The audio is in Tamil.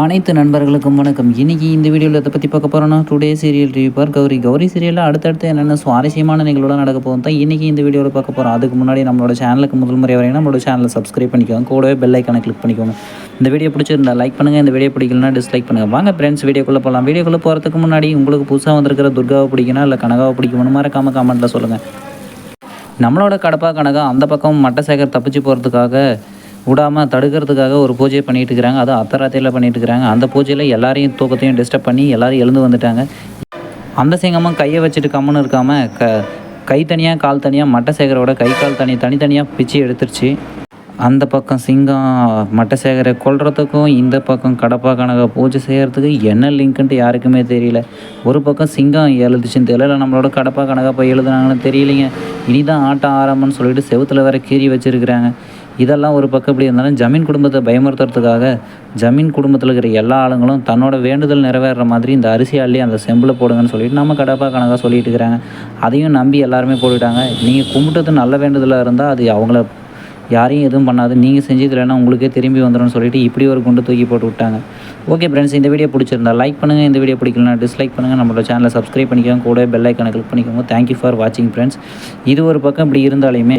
அனைத்து நண்பர்களுக்கும் வணக்கம். இன்னைக்கு இந்த வீடியோவில் இதை பற்றி பார்க்க போகிறோன்னா today serial review for Gowri. Gowri சீரியலில் அடுத்தடுத்து என்னென்ன சுவாரஸ்யமான நிகழ்வுல நடக்க போகும் தான் இன்றைக்கி இந்த வீடியோவில் பார்க்க போகிறோம் அதுக்கு முன்னாடி நம்மளோட சேனலுக்கு முதல் முறை வரைக்கும் நம்மளோட சேனலை சப்ஸ்கிரைப் பண்ணிக்கோங்க. கூடவே பெல் ஐக்கானை கிளிக் பண்ணிக்கோங்க. இந்த வீடியோ பிடிச்சிருந்தா லைக் பண்ணுங்கள் இந்த வீடியோ பிடிக்கலனா டிஸ்லைக் பண்ணுங்கள் வாங்க ஃப்ரெண்ட்ஸ் வீடியோக்குள்ளே போகலாம் வீடியோக்குள்ளே போகிறதுக்கு முன்னாடி உங்களுக்கு புதுசாக வந்திருக்கிற துர்காவை பிடிக்கணும் இல்லை கனகாவை பிடிக்கணும் மறக்காமல் கமெண்ட்டில் சொல்லுங்கள் நம்மளோட கடப்பா கனகா அந்த பக்கம் மட்டசேகர் தப்பிச்சு போகிறதுக்காக விடாமல் தடுக்கிறதுக்காக ஒரு பூஜையை பண்ணிகிட்டு இருக்கிறாங்க. அதுவும் அர்த்தராத்திரியில் பண்ணிகிட்டு இருக்கிறாங்க. அந்த பூஜையில் எல்லாரையும் தூக்கத்தையும் டிஸ்டர்ப் பண்ணி எல்லோரும் எழுந்து வந்துட்டாங்க. அந்த சிங்கமும் கையை வச்சுட்டு கம்முன்னு இருக்காமல் க கை தனியாக கால் தனியாக மட்டசேகரோட கை கால் தனி தனித்தனியாக பிச்சு எடுத்துருச்சு. அந்த பக்கம் சிங்கம் மட்டசேகரை கொல்றதுக்கும் இந்த பக்கம் கடப்பா கனகா பூஜை செய்கிறதுக்கு என்ன லிங்க்குன்ட்டு யாருக்குமே தெரியல. ஒரு பக்கம் சிங்கம் எழுதுச்சுன்னு தெரியல நம்மளோட கடப்பா கனகா போய் எழுதுனாங்கன்னு தெரியலைங்க. இனிதான் ஆட்டம் ஆரம்பம்னு சொல்லிட்டு செவுத்துல வேற கீறி வச்சுருக்கிறாங்க. இதெல்லாம் ஒரு பக்கம் இப்படி இருந்தாலும் ஜமீன் குடும்பத்தை பயமுறுத்துறதுக்காக ஜமீன் குடும்பத்தில் இருக்கிற எல்லா ஆளுங்களும் தன்னோட வேண்டுதல் நிறைவேற மாதிரி இந்த அரிசி அள்ளி அந்த செம்பில் போடுங்கன்னு சொல்லிட்டு நம்ம கடப்பா கணக்காக சொல்லிட்டு இருக்கிறாங்க. அதையும் நம்பி எல்லாருமே போட்டுட்டாங்க. நீங்கள் கும்பிட்டது நல்ல வேண்டுதலாக இருந்தால் அது அவங்கள யாரையும் எதுவும் பண்ணாது. நீங்கள் செஞ்சது இல்லைன்னா உங்களுக்கே திரும்பி வந்துடும்னு சொல்லிட்டு இப்படி ஒரு குண்டு தூக்கி போட்டு விட்டாங்க. ஓகே ஃப்ரெண்ட்ஸ் இந்த வீடியோ பிடிச்சிருந்தா லைக் பண்ணுங்கள் இந்த வீடியோ பிடிக்கலனா டிஸ்லைக் பண்ணுங்கள் நம்மளோட சேனலை சப்ஸ்கிரைப் பண்ணிக்கோங்க. கூட பெல் ஐக்கனை கிளிக் பண்ணிக்கோங்க. தேங்க்யூ ஃபார் வாட்சிங் ஃப்ரெண்ட்ஸ் இது ஒரு பக்கம் இப்படி இருந்தாலுமே